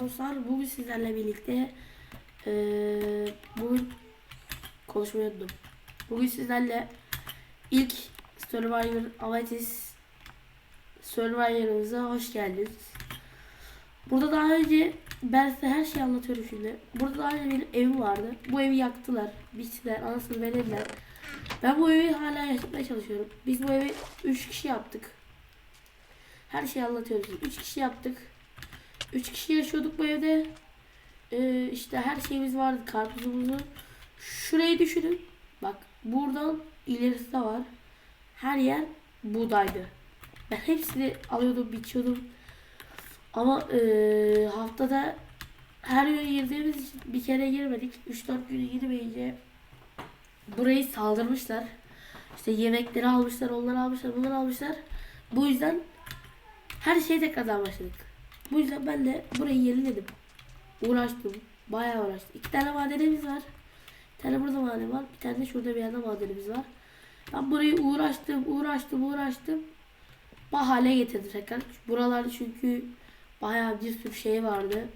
dostlar. Bugün sizlerle birlikte eee bugün konuşmayı. Bugün sizlerle ilk Survivor Avatis Survivor'ımıza hoş geldiniz. Burada daha önce ben size her şeyi anlatıyorum şimdi. Burada daha önce benim evim vardı. Bu evi yaktılar. Biçtiler, anasını verediler. Ben bu evi hala yaşatmaya çalışıyorum. Biz bu evi 3 kişi yaptık. Her şeyi anlatıyoruz. 3 kişi yaptık. 3 kişi yaşıyorduk bu evde. Ee, işte her şeyimiz vardı. Karpuzumuzu. Şurayı düşünün. Bak buradan ilerisi de var. Her yer buğdaydı. Ben hepsini alıyordum, biçiyordum. Ama ee, haftada her gün girdiğimiz için bir kere girmedik. 3-4 gün girmeyince burayı saldırmışlar. İşte yemekleri almışlar, onları almışlar, bunları almışlar. Bu yüzden her şeyi tekrardan başladık. Bu yüzden ben de burayı yeniledim. Uğraştım. Bayağı uğraştım. İki tane madenimiz var. Bir tane burada maden var. Bir tane de şurada bir yerde madenimiz var. Ben burayı uğraştım, uğraştım, uğraştım. Bu hale getirdim tekrar. Buralarda çünkü bayağı bir sürü şey vardı.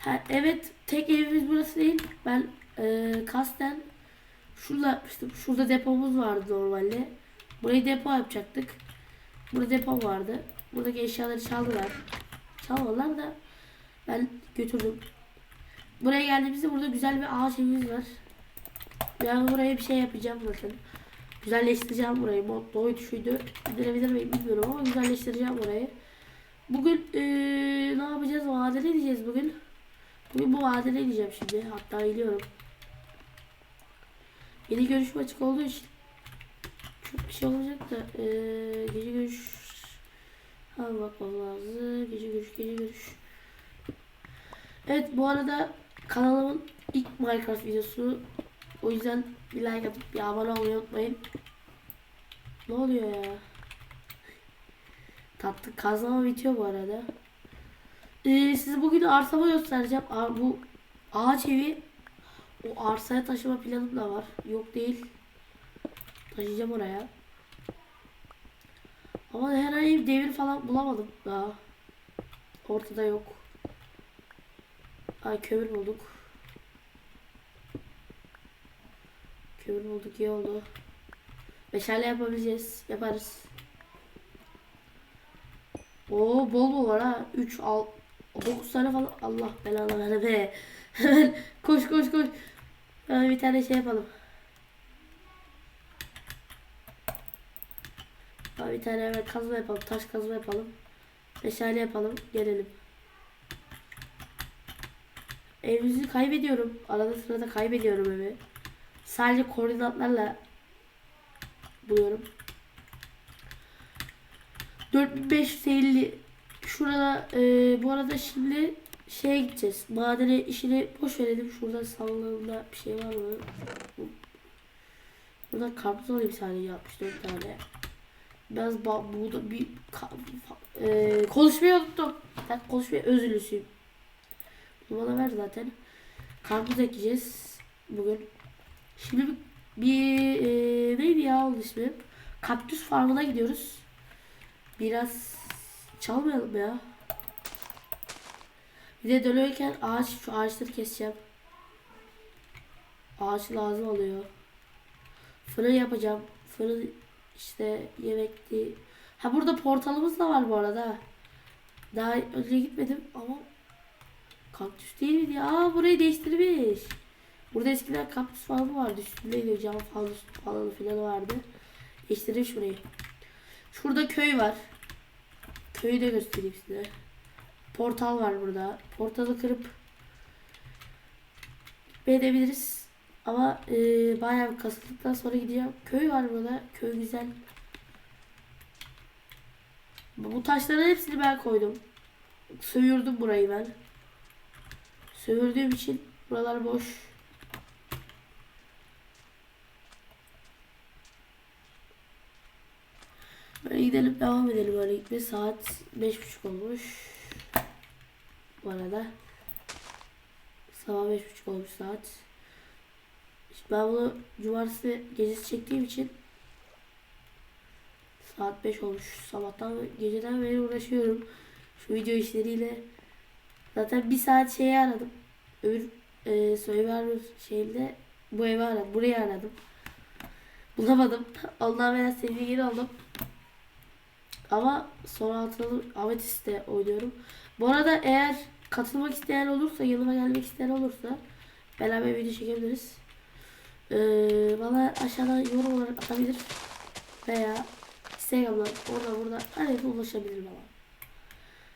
Ha, evet tek evimiz burası değil. Ben e, kasten şurada yapmıştım. Şurada depomuz vardı normalde. Burayı depo yapacaktık. Burada depo vardı. Buradaki eşyaları çaldılar. Çalmadılar da ben götürdüm. Buraya geldiğimizde burada güzel bir ağaç evimiz var. Yani buraya bir şey yapacağım bakın. Güzelleştireceğim burayı. Mod doydu şuydu. Indirebilir miyim bilmiyorum ama güzelleştireceğim burayı. Bugün eee, ne yapacağız? Vadeli diyeceğiz bugün. Bugün bu vadeli diyeceğim şimdi. Hatta biliyorum. Yeni görüşme açık olduğu için çok bir şey olacak da eee gece görüş ha bakmam lazım. Gece görüş, gece görüş. Evet bu arada kanalımın ilk Minecraft videosu. O yüzden bir like atıp bir abone olmayı unutmayın. Ne oluyor ya? Tatlı kazma bitiyor bu arada. Ee, size bugün arsamı göstereceğim. Aa, bu ağaç evi o arsaya taşıma planım da var. Yok değil. Taşıyacağım oraya. Ama herhangi bir devir falan bulamadım daha. Ortada yok. Ay kömür bulduk. Kömür bulduk iyi oldu. Meşale yapabileceğiz. Yaparız. Oo bol bol var ha. 3 al 9 tane falan. Allah belanı ver be. Koş koş koş. Bir tane şey yapalım. Ha, bir tane hemen kazma yapalım. Taş kazma yapalım. Meşale yapalım. Gelelim. Evimizi kaybediyorum. Arada sırada kaybediyorum evi. Sadece koordinatlarla buluyorum. 4550 şurada e, bu arada şimdi şeye gideceğiz. Madene işini boş verelim. Şurada sallığında bir şey var mı? Buradan karpuz alayım sadece 64 tane. Biraz buğda bir e, konuşmayı unuttum. Ben konuşmaya özürlüsüyüm. Bunu bana ver zaten. Karpuz ekeceğiz bugün. Şimdi bir e, neydi ya onun ismi? Kaktüs farmına gidiyoruz. Biraz çalmayalım ya. Bir de dönüyorken ağaç şu ağaçları keseceğim. Ağaç lazım oluyor. Fırın yapacağım. Fırın işte yemekti. Ha burada portalımız da var bu arada. Daha önce gitmedim ama kaktüs değil miydi? Aa burayı değiştirmiş. Burada eskiden kaktüs falan vardı. Üstündeydi cam falan falan filan vardı. Değiştirmiş burayı. Şurada köy var. Köyü de göstereyim size. Portal var burada. Portalı kırıp edebiliriz. Ama e, bayağı bir kasıldıktan sonra gideceğim. Köy var burada. Köy güzel. Bu taşların hepsini ben koydum. Söğürdüm burayı ben. Söğürdüğüm için buralar boş. Böyle gidelim devam edelim böyle gitme. Saat beş buçuk olmuş. Bu arada. Sabah beş buçuk olmuş saat. Ben bunu cumartesi gecesi çektiğim için saat 5 olmuş. Sabahtan geceden beri uğraşıyorum. Şu video işleriyle Zaten bir saat şeyi aradım. Öbür e, Survivor şeyinde bu evi aradım. Burayı aradım. Bulamadım. Ondan biraz seviye geri aldım. Ama sonra hatırladım. Ametist'te oynuyorum. Bu arada eğer katılmak isteyen olursa, yanıma gelmek isteyen olursa beraber video çekebiliriz. Ee, bana aşağıdan yorum olarak atabilir. Veya Instagram'dan orada burada yerde ulaşabilir bana.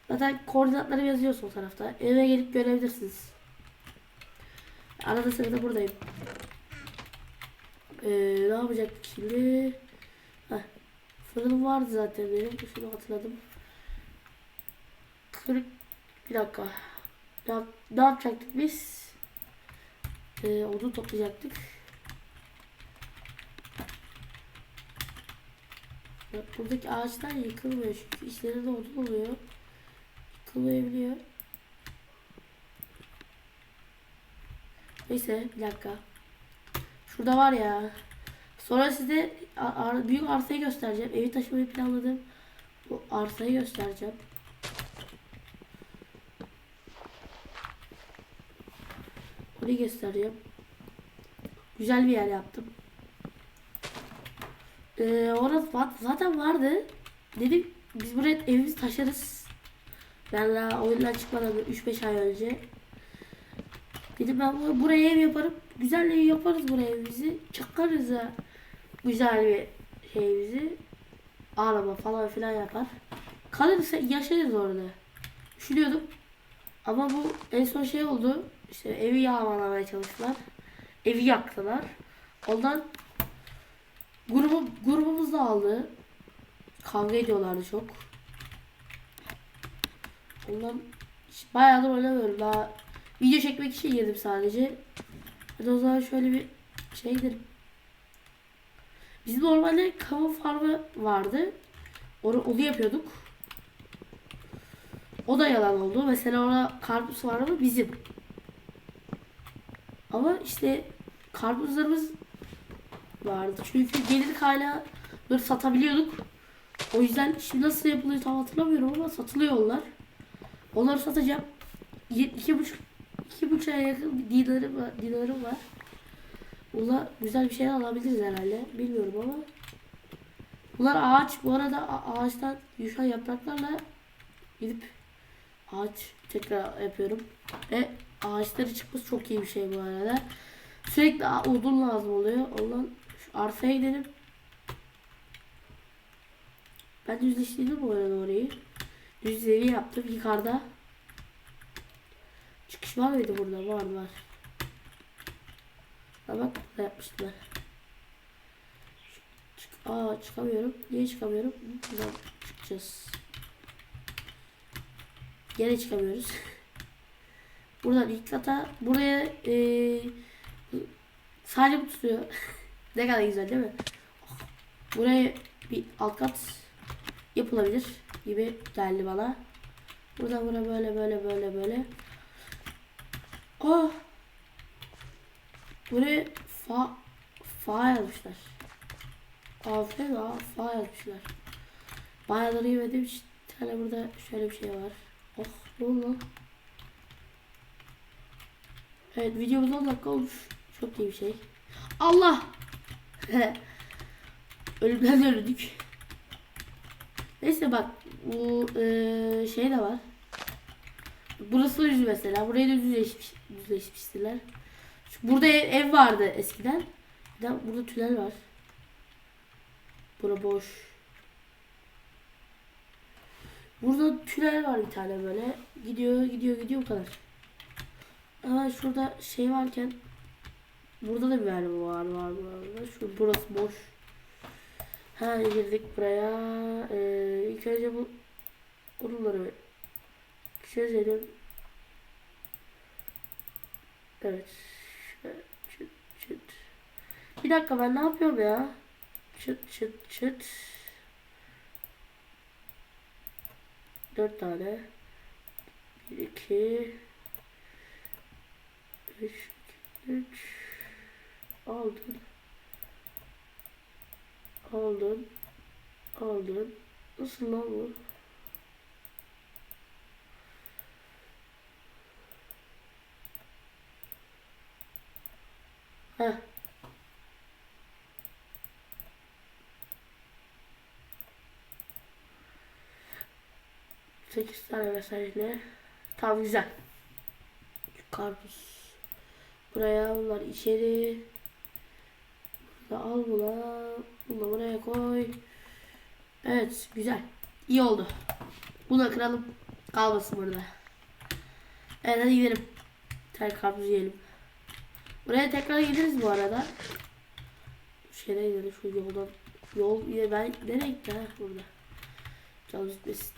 Zaten koordinatları yazıyor sol tarafta. Eve gelip görebilirsiniz. Arada sırada buradayım. Ee, ne yapacaktık şimdi? Heh. Fırınım vardı zaten benim. Şunu hatırladım. 40 bir dakika. Ne, ne yapacaktık biz? Ee, odun toplayacaktık. Bak buradaki ağaçlar yıkılmıyor çünkü içlerinde odun oluyor. Yıkılmayabiliyor. Neyse bir dakika. Şurada var ya. Sonra size ar- büyük arsayı göstereceğim. Evi taşımayı planladım. Bu arsayı göstereceğim. Onu göstereceğim. Güzel bir yer yaptım. Ee, orası va- zaten vardı. Dedim biz buraya evimizi taşırız. Ben daha oyundan çıkmadan 3-5 ay önce. Dedim ben bu- buraya ev yaparım. Güzel ev yaparız buraya evimizi. Çakarız ha. Güzel bir şeyimizi. Araba falan filan yapar. Kalırsa yaşarız orada. Düşünüyordum. Ama bu en son şey oldu. İşte evi yağmalamaya çalıştılar. Evi yaktılar. Ondan grubu, grubumuz da aldı. Kavga ediyorlardı çok. Ondan bayağıdır oynamıyorum. Daha video çekmek için girdim sadece. Hadi o zaman şöyle bir şey gidelim. Biz normalde kavun farmı vardı. Onu, onu yapıyorduk. O da yalan oldu. Mesela orada karpuz farmı bizim. Ama işte karpuzlarımız vardı. Çünkü gelir kaynağı böyle satabiliyorduk. O yüzden şimdi nasıl yapılıyor tam hatırlamıyorum ama satılıyor onlar. Onları satacağım. İki buçuk iki buçuğa yakın bir dinarım var. Dinarım var. Bunlar güzel bir şeyler alabiliriz herhalde. Bilmiyorum ama. Bunlar ağaç. Bu arada ağaçtan düşen yapraklarla gidip ağaç tekrar yapıyorum. Ve ağaçları çıkması çok iyi bir şey bu arada. Sürekli odun lazım oluyor. Ondan şu arsaya gidelim. Ben düzleştirdim arada orayı. Düz zevi yaptım yukarıda. Çıkış var mıydı burada? Var var. Bak burada yapmışlar. Çık Aa çıkamıyorum. Niye çıkamıyorum? Buradan çıkacağız. Gene çıkamıyoruz. Buradan ilk kata buraya eee sadece tutuyor. ne kadar güzel değil mi? Buraya bir alt kat yapılabilir gibi geldi bana. Burada bura böyle böyle böyle böyle. Oh! Buraya fa fa yazmışlar. Aferin ha fa yazmışlar. Bayağıdır yemedim. Bir tane burada şöyle bir şey var. Oh ne oldu? Evet videomuz 10 dakika olmuş. Çok iyi bir şey. Allah! Ölümden öldük. Neyse bak bu eee, şey de var. Burası düz mesela. Buraya da düzleşmiş, düzleşmiştiler. Şu- Burada ev, ev vardı eskiden. Burada tünel var. Bura boş. Burada tünel var bir tane böyle. Gidiyor gidiyor gidiyor bu kadar. Ama şurada şey varken burada da bir mermi var var var. Şu burası boş. Ha girdik buraya. Ee, ilk önce bu konuları çözelim. Evet. Çıt çıt. Bir dakika ben ne yapıyorum ya? Çıt çıt çıt. Dört tane. Bir, iki. Üç, üç aldın, aldın, aldın. Nasıl lan bu? Heh. Sekiz tane mesaj ne? Tam güzel. Karpuz. Buraya bunlar içeri. Burada al buna. Bunu buraya koy. Evet güzel. İyi oldu. Bunu kıralım. Kalmasın burada. Evet hadi gidelim. Tel karpuz yiyelim. Buraya tekrar gideriz bu arada. Şeyden gidelim şu yoldan. Yol yine ben nereye gitti ha burada. Canımız gitmesin.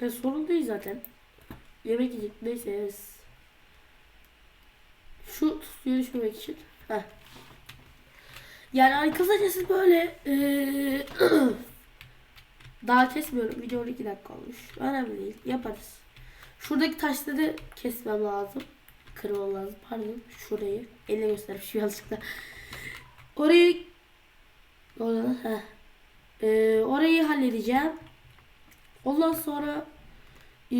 E, sorun değil zaten. Yemek yiyecek neyse yeriz. Şu suya düşmemek için. Heh. Yani hani kısacası böyle eee daha kesmiyorum. Video 12 dakika olmuş. Önemli değil. Yaparız. Şuradaki taşları kesmem lazım. Kırmam lazım. Pardon. Şurayı. Elle göstermişim yanlışlıkla. Orayı Orada, heh. Ee, orayı halledeceğim. Ondan sonra ee,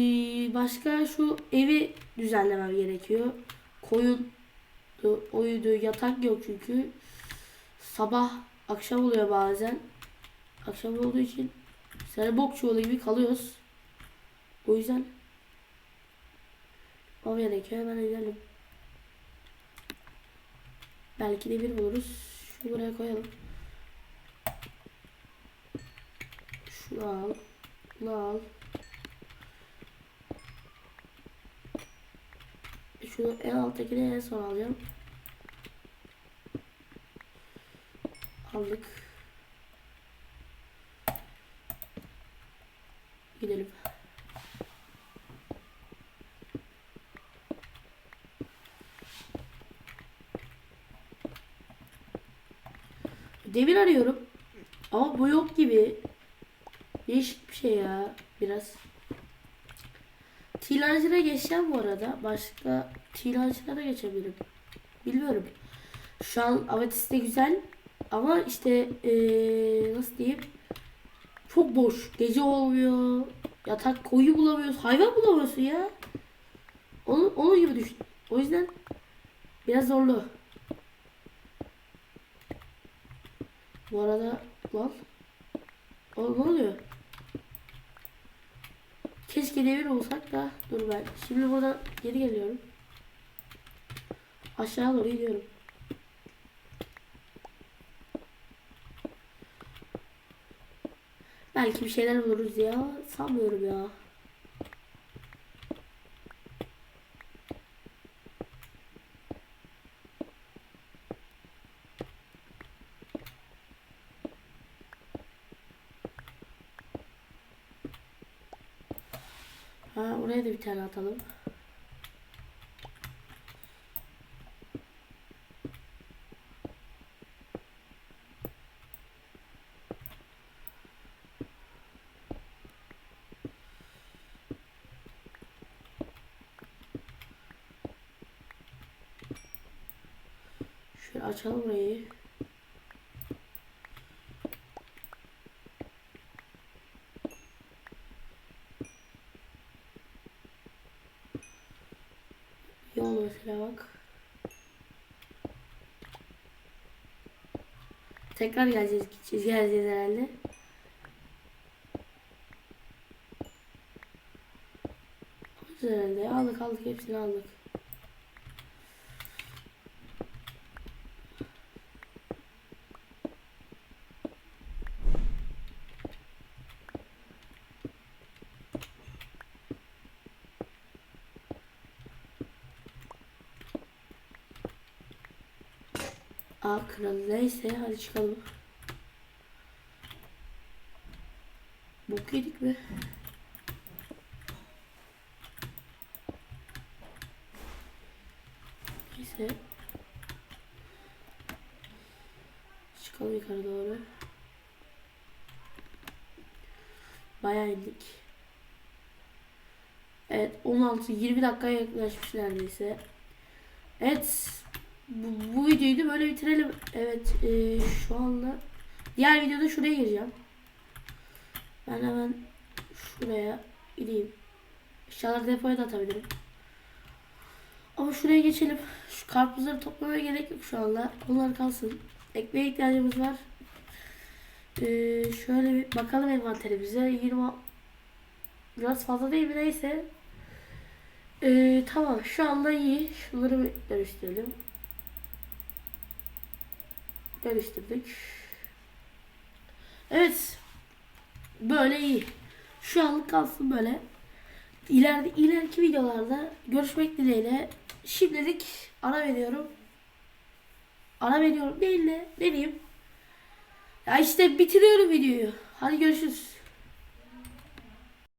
başka şu evi düzenlemem gerekiyor. Koyun oydu yatak yok çünkü. Sabah akşam oluyor bazen. Akşam olduğu için sana bok çuvalı gibi kalıyoruz. O yüzden gerekiyor hemen gidelim. Belki de bir buluruz. Şunu buraya koyalım. Şunu al. Bunu al. Şunu en alttakini en son alacağım. Aldık. Gidelim. Demir arıyorum. Ama bu yok gibi. Değişik bir şey ya. Biraz. Tilancı'na geçeceğim bu arada. Başka Tilancı'na da geçebilirim. Bilmiyorum. Şu an Avatis de güzel. Ama işte ee, nasıl diyeyim? Çok boş. Gece olmuyor. Yatak koyu bulamıyorsun. Hayvan bulamıyorsun ya. Onu, onun gibi düşün. O yüzden biraz zorlu. Bu arada lan o ne oluyor? Keşke devir olsak da dur ben. Şimdi buradan geri geliyorum. Aşağı doğru gidiyorum. Belki bir şeyler buluruz ya. Sanmıyorum ya. Ha oraya da bir tane atalım. Şöyle açalım burayı. Yol mesela bak. Tekrar geleceğiz, gideceğiz, geleceğiz herhalde. Alırız herhalde. Aldık aldık hepsini aldık. A kralı neyse hadi çıkalım. Bok yedik mi? Neyse. Çıkalım yukarı doğru. Bayağı indik. Evet 16-20 dakikaya yaklaşmış neredeyse. Evet bu, bu videoyu da böyle bitirelim. Evet e, şu anda diğer videoda şuraya gireceğim. Ben hemen şuraya gideyim. Eşyaları depoya da atabilirim. Ama şuraya geçelim. Şu karpuzları toplamaya gerek yok şu anda. Onlar kalsın. Ekmeğe ihtiyacımız var. Ee, şöyle bir bakalım envanterimize. 20 biraz fazla değil mi neyse. Ee, tamam şu anda iyi. Şunları bir dönüştürelim. Dönüştürdük. Evet. Böyle iyi. Şu anlık kalsın böyle. İleride ileriki videolarda görüşmek dileğiyle. Şimdilik ara veriyorum. Ara veriyorum değil de ne? Ya işte bitiriyorum videoyu. Hadi görüşürüz.